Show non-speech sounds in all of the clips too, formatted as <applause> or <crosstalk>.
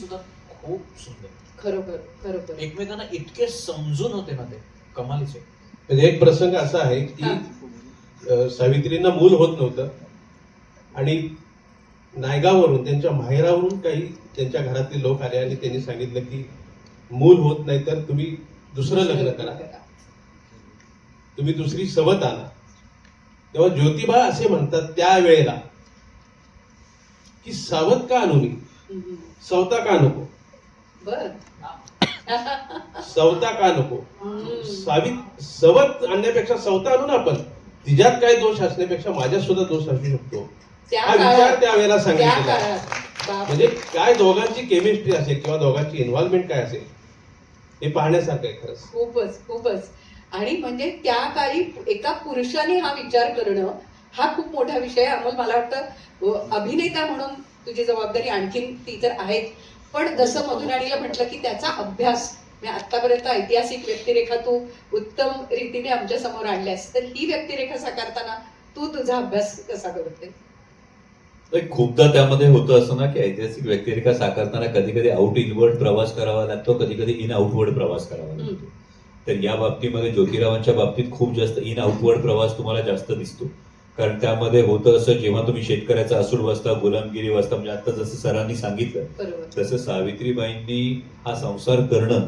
सुद्धा खूप सुंदर. खरोखर खरोखर. एकमेकांना इतके समजून होते ना ते कमालीचे. म्हणजे एक प्रसंग असा आहे की. अ, सावित्रींना मूल होत नव्हतं आणि नायगावरून त्यांच्या माहेरावरून काही त्यांच्या घरातले लोक आले आणि त्यांनी सांगितलं की मूल होत नाही तर तुम्ही दुसरं लग्न करा. तुम्ही दुसरी सवत आणा तेव्हा ज्योतिबा असे म्हणतात त्या वेळेला की सावत का आणू. सवता का नको? सवता का नको. सावित सवत आणण्यापेक्षा सवता आणू ना आपण. तिच्यात काय दोष असण्यापेक्षा माझ्यात सुद्धा दोष असू शकतो. त्या हा विचार त्यावेळेला त्या सांगितलेला म्हणजे काय दोघांची केमिस्ट्री असेल किंवा दोघांची इन्व्हॉल्वमेंट काय असेल हे पाहण्यासारखं आहे खरंच. खूपच खूपच. आणि म्हणजे त्या काळी एका पुरुषाने हा विचार करणं हा खूप मोठा विषय आहे. अमोल मला वाटतं अभिनेता म्हणून तुझी जबाबदारी आणखीन ती तर आहेच पण जसं मधुराणीला म्हटलं की त्याचा अभ्यास म्हणजे आतापर्यंत ऐतिहासिक व्यक्तिरेखा तू उत्तम रीतीने आमच्यासमोर आणल्यास तर ही व्यक्तिरेखा साकारताना तू तुझा अभ्यास कसा करते खूपदा त्यामध्ये होतं असं ना की ऐतिहासिक व्यक्तिरेखा साकारताना कधी कधी आउट इनवर्ड प्रवास करावा लागतो कधी कधी इन आउटवर्ड प्रवास करावा लागतो. तर या बाबतीमध्ये ज्योतिरावांच्या बाबतीत खूप जास्त इन आउटवर्ड प्रवास तुम्हाला जास्त दिसतो. कारण त्यामध्ये होतं असं जेव्हा तुम्ही शेतकऱ्याचा असूड वाचता गुलामगिरी वाचता म्हणजे आता जसं सरांनी सांगितलं तसं सावित्रीबाईंनी हा संसार करणं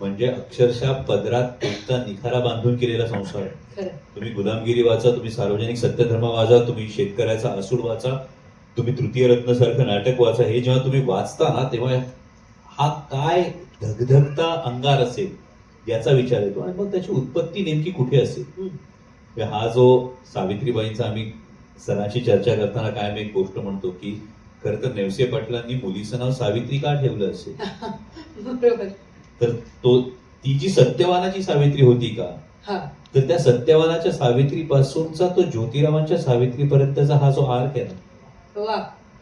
म्हणजे अक्षरशः पदरात पेटता निखारा बांधून केलेला संसार आहे. तुम्ही गुलामगिरी वाचा तुम्ही सार्वजनिक सत्यधर्म वाचा तुम्ही शेतकऱ्याचा असूड वाचा तुम्ही तृतीय रत्न सारखं नाटक वाचा. हे जेव्हा तुम्ही वाचता ना तेव्हा हा काय धगधगता अंगार असेल याचा विचार येतो आणि मग त्याची उत्पत्ती नेमकी कुठे असेल? हा जो सावित्रीबाईंचा आम्ही सरांशी चर्चा करताना काय मी एक गोष्ट म्हणतो की खरं तर नेवसे पाटलांनी मुलीचं नाव सावित्री का ठेवलं असेल? बरोबर. तर तो ती जी सत्यवानाची सावित्री होती का? हा. तर त्या सत्यवानाच्या सावित्री पासूनचा तो ज्योतिरावांच्या सावित्री पर्यंतचा हा जो आर्क आहे ना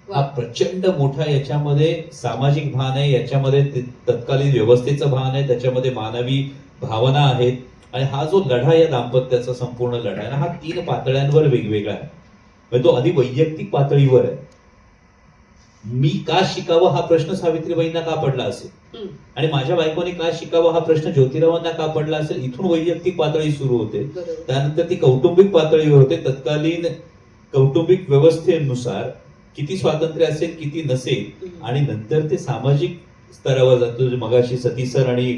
हा प्रचंड मोठा याच्यामध्ये सामाजिक भान आहे. याच्यामध्ये तत्कालीन व्यवस्थेचं भान आहे. त्याच्यामध्ये मानवी भावना आहेत. आणि हा जो लढा या दाम्पत्याचा संपूर्ण लढा आहे ना हा तीन पातळ्यांवर वेगवेगळा आहे. म्हणजे तो आधी वैयक्तिक पातळीवर आहे. मी का शिकावं हा प्रश्न सावित्रीबाईंना का पडला असेल. आणि माझ्या बायकोने का शिकावं हा प्रश्न ज्योतिरावांना का पडला असेल? इथून वैयक्तिक पातळी सुरू होते. त्यानंतर ती कौटुंबिक पातळीवर होते. तत्कालीन कौटुंबिक व्यवस्थेनुसार किती स्वातंत्र्य असेल किती नसेल. आणि नंतर ते सामाजिक स्तरावर जातो. मगाशी सती सर आणि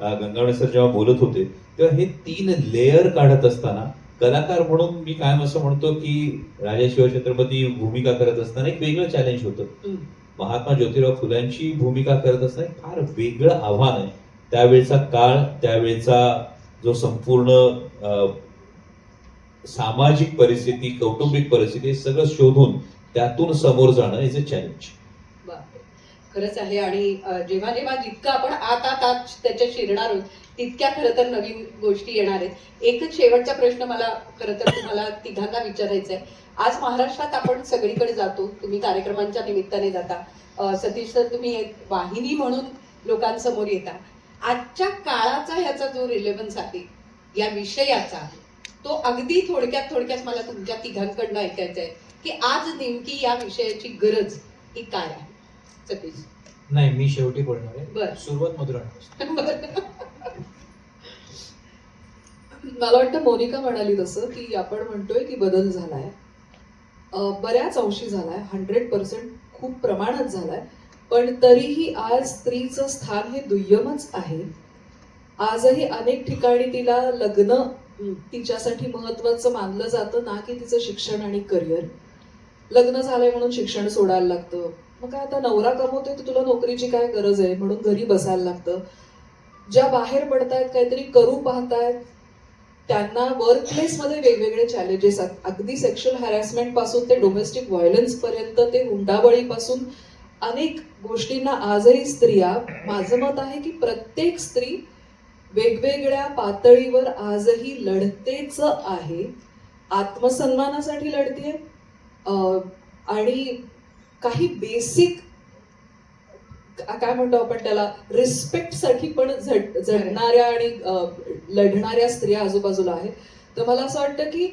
गंगावणे सर जेव्हा बोलत होते तेव्हा हे तीन लेअर काढत असताना कलाकार म्हणून मी कायम असं म्हणतो की राजा शिवछत्रपती भूमिका करत असताना एक वेगळं चॅलेंज होतं. महात्मा ज्योतिराव फुलांची भूमिका करत असताना एक फार वेगळं आव्हान आहे त्यावेळचा काळ त्यावेळचा जो संपूर्ण सामाजिक परिस्थिती कौटुंबिक परिस्थिती हे सगळं शोधून त्यातून समोर जाणं इज अ चॅलेंज. खरंच आहे. आणि जेव्हा जेव्हा जितकं आपण आत आत आत त्याच्या शिरणार आहोत तितक्या खरं तर नवीन गोष्टी येणार आहेत. एकच शेवटचा प्रश्न मला खरं तर तुम्हाला तिघांना विचारायचा आहे. आज महाराष्ट्रात आपण सगळीकडे जातो. तुम्ही कार्यक्रमांच्या निमित्ताने जाता. सतीश सर तुम्ही एक वाहिनी म्हणून लोकांसमोर येता. आजच्या काळाचा ह्याचा जो रिलेव्हन्स आहे या विषयाचा तो अगदी थोडक्यात थोडक्यात मला तुमच्या तिघांकडनं ऐकायचा आहे की आज नेमकी या विषयाची गरज ही काय आहे? सतीश नाही मी शेवटी बोलणार आहे. बर. सुरुवात मधुराणी <laughs> मला वाटतं मोनिका म्हणाली तसं की आपण म्हणतोय की बदल झालाय. अं, बऱ्याच अंशी झालाय. हंड्रेड पर्सेंट खूप प्रमाणात झालाय. पण तरीही आज स्त्रीचं स्थान हे दुय्यमच आहे. आजही अनेक ठिकाणी तिला लग्न. तिच्यासाठी महत्वाचं मानलं जातं ना की तिचं शिक्षण आणि करिअर. लग्न झालंय म्हणून शिक्षण सोडायला लागतं. मग काय आता नवरा कमवतोय तर तुला नोकरीची काय गरज आहे? म्हणून घरी बसायला लागतं. ज्या बाहेर पडतायत काहीतरी करू पाहतायत त्यांना वर्क प्लेसमध्ये वेगवेगळे चॅलेंजेस अगदी सेक्शुअल हॅरॅसमेंटपासून ते डोमेस्टिक व्हायलन्स पर्यंत ते हुंडाबळीपासून अनेक गोष्टींना आजही स्त्रिया माझं मत आहे की प्रत्येक स्त्री वेगवेगळ्या पातळीवर आजही लढतेच आहे. आत्मसन्मानासाठी लढते आणि काही बेसिक काय म्हणतो आपण त्याला रिस्पेक्टसाठी पण झट झटणाऱ्या आणि लढणाऱ्या स्त्रिया आजूबाजूला आहेत. तर मला असं वाटतं की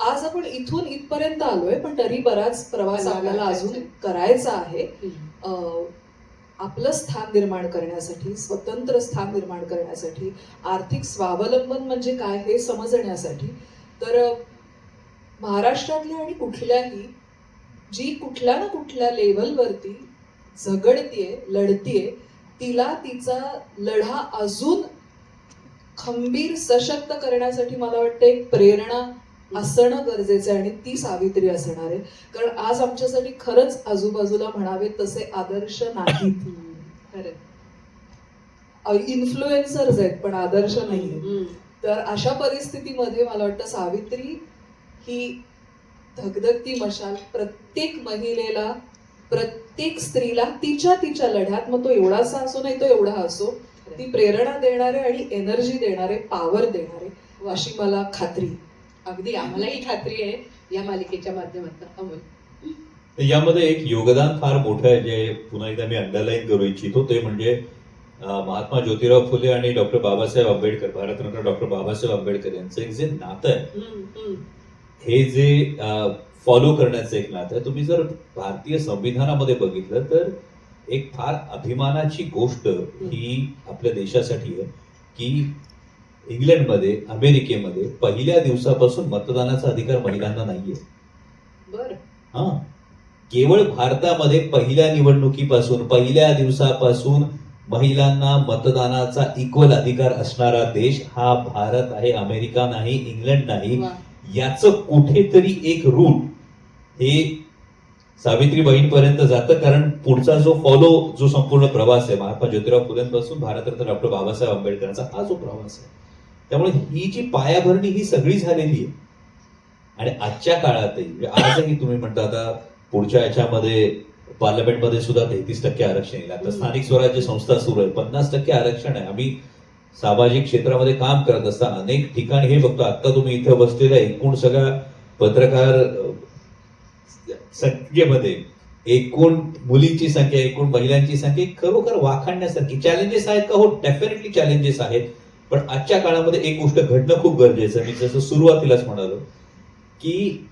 आज आपण इथून इथपर्यंत आलोय पण तरी बराच प्रवास आपल्याला अजून करायचा आहे. आपलं स्थान निर्माण करण्यासाठी स्वतंत्र स्थान निर्माण करण्यासाठी आर्थिक स्वावलंबन म्हणजे काय हे समजण्यासाठी. तर अ, महाराष्ट्रातली आणि कुठल्याही जी कुठल्या ना कुठल्या लेवलवरती झगडतीये लढतीये तिला तिचा लढा अजून खंबीर सशक्त करण्यासाठी मला वाटतं एक प्रेरणा असणं गरजेचं आहे आणि ती सावित्री असणार आहे. कारण आज आमच्यासाठी खरंच आजूबाजूला म्हणावे तसे आदर्श नाहीत. खरं इन्फ्लुएन्सर्स आहेत पण आदर्श नाही. तर अशा परिस्थितीमध्ये मला वाटतं सावित्री ही धगधगती मशाल प्रत्येक महिलेला प्रत्येक स्त्रीला तिच्या तिच्या लढ्यात मग तो एवढासा असो नाही तो एवढा असो ती प्रेरणा देणारे आणि एनर्जी देणारे पॉवर देणारे अशी मला खात्री. अगदी आम्हालाही खात्री आहे या मालिकेच्या माध्यमातून. अमोल. यामध्ये एक योगदान फार मोठं आहे जे पुन्हा एकदा मी अंडरलाईन करू इच्छितो ते म्हणजे महात्मा ज्योतिराव फुले आणि डॉक्टर बाबासाहेब आंबेडकर भारतरत्न डॉक्टर बाबासाहेब आंबेडकर यांचं एक जे नातं आहे. हे जे फॉलो करण्याचं एक नातं आहे तुम्ही जर भारतीय संविधानामध्ये बघितलं तर एक फार अभिमानाची गोष्ट ही आपल्या देशासाठी आहे की इंग्लंडमध्ये अमेरिकेमध्ये पहिल्या दिवसापासून मतदानाचा अधिकार महिलांना नाहीये. बरं. हा. केवळ भारतामध्ये पहिल्या निवडणुकीपासून पहिल्या दिवसापासून महिलांना मतदानाचा इक्वल अधिकार असणारा देश हा भारत आहे अमेरिका नाही इंग्लंड नाही. याचं कुठेतरी एक रूट हे सावित्रीबाईंपर्यंत जातं कारण पुढचा जो फॉलो जो संपूर्ण प्रवास आहे महात्मा ज्योतिराव फुलेंपासून भारतरत्न डॉक्टर बाबासाहेब आंबेडकरांचा हा जो प्रवास आहे त्यामुळे ही जी पायाभरणी ही सगळी झालेली आहे. आणि आजच्या काळातही म्हणजे आजही तुम्ही म्हणता आता पुढच्या याच्यामध्ये पार्लमेंटमध्ये सुद्धा तेहतीस टक्के आरक्षण येईल. आता स्थानिक स्वराज्य संस्था सुरू आहे पन्नास टक्के आरक्षण आहे. आम्ही सामाजिक क्षेत्रामध्ये काम करत असताना अनेक ठिकाणी हे बघतो आता तुम्ही इथं बसलेल्या एकूण सगळ्या पत्रकार संख्येमध्ये एकूण मुलींची संख्या एकूण महिलांची संख्या खरोखर वाखाणण्यासारखी चॅलेंजेस आहेत का? हो डेफिनेटली चॅलेंजेस आहेत. पण आजच्या काळामध्ये एक गोष्ट घडणं खूप गरजेचं मी जसं सुरुवातीलाच म्हणालो की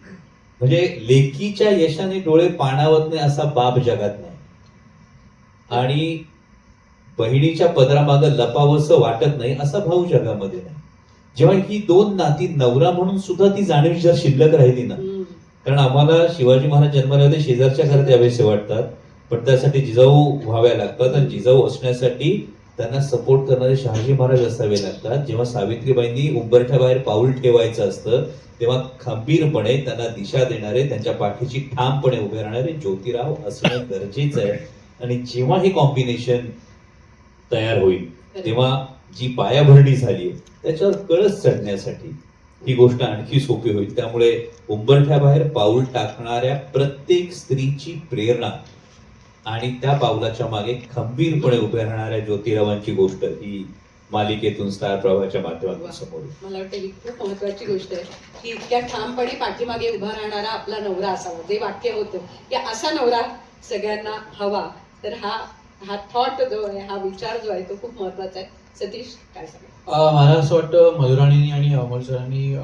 म्हणजे लेकीच्या यशाने डोळे पाणावत नाही असा बाप जगात नाही. आणि बहिणीच्या पदरामागं लपावंसं वाटत नाही असा भाऊ जगामध्ये नाही. जेव्हा ही दोन नाती नवरा म्हणून सुद्धा ती जाणीव जर शिल्लक राहिली ना. कारण आम्हाला शिवाजी महाराज जन्माला शेजारच्या घरात यावेसे वाटतात. पण त्यासाठी जिजाऊ व्हाव्या लागतात आणि जिजाऊ असण्यासाठी त्यांना सपोर्ट करणारे शहाजी महाराज असावे लागतात. जेव्हा सावित्रीबाईंनी उंबरठ्याबाहेर पाऊल ठेवायचं असतं तेव्हा खंबीरपणे त्यांना दिशा देणारे त्यांच्या पाठीशी ठामपणे उभे राहणारे ज्योतिराव असणं गरजेचं आहे. आणि जेव्हा हे कॉम्बिनेशन तयार होईल. तेव्हा जी पायाभरणी झाली त्याच्यावर कळस चढण्यासाठी ही गोष्ट आणखी सोपी होईल. त्यामुळे उंबरठ्याबाहेर पाऊल टाकणाऱ्या प्रत्येक स्त्रीची प्रेरणा आणि त्या पावलाच्या मागे खंबीरपणे उभ्या राहणाऱ्या ज्योतिरावांची गोष्ट ही मालिकेतून स्टार प्रवाहाच्या माध्यमातून समोर. मला वाटतं ही खूप महत्वाची गोष्ट आहे की इतक्या ठामपणे पाठीमागे उभा राहणारा आपला नवरा असावा जे वाक्य होतं की असा नवरा सगळ्यांना हवा तर हा हा थॉट जो आहे हा विचार जो आहे तो खूप महत्त्वाचा आहे. सतीश काय सांगा मला असं वाटतं मधुराणींनी आणि अमोल सरांनी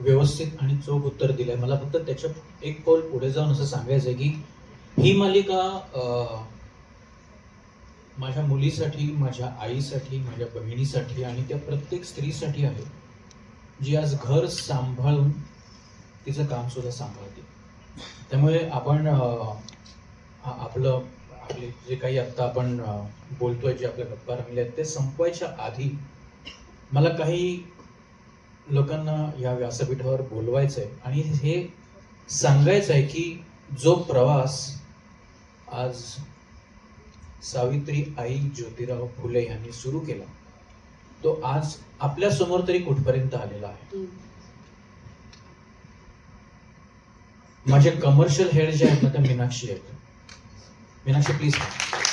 व्यवस्थित आणि चोख उत्तर दिलंय. मला फक्त त्याच्या एक पाऊल पुढे जाऊन असं सांगायचं आहे की ही मालिका माझ्या मुलीसाठी माझ्या आईसाठी माझ्या बहिणीसाठी आणि त्या प्रत्येक स्त्रीसाठी आहे जी आज घर सांभाळून तिचं काम सुद्धा सांभाळते. त्यामुळे आपण आपलं आपले जे काही आत्ता आपण बोलतोय जे आपल्या गप्पा रंगल्या आहेत ते संपवायच्या आधी मला काही लोकांना या व्यासपीठावर बोलवायचं आहे आणि हे सांगायचं आहे की जो प्रवास आज सावित्री आई ज्योतिराव फुले यांनी सुरू केला तो आज आपल्यासमोर तरी कुठपर्यंत आलेला आहे. माझे कमर्शियल हेड जे आहेत ना त्या मीनाक्षी आहेत. Meenakshi, please.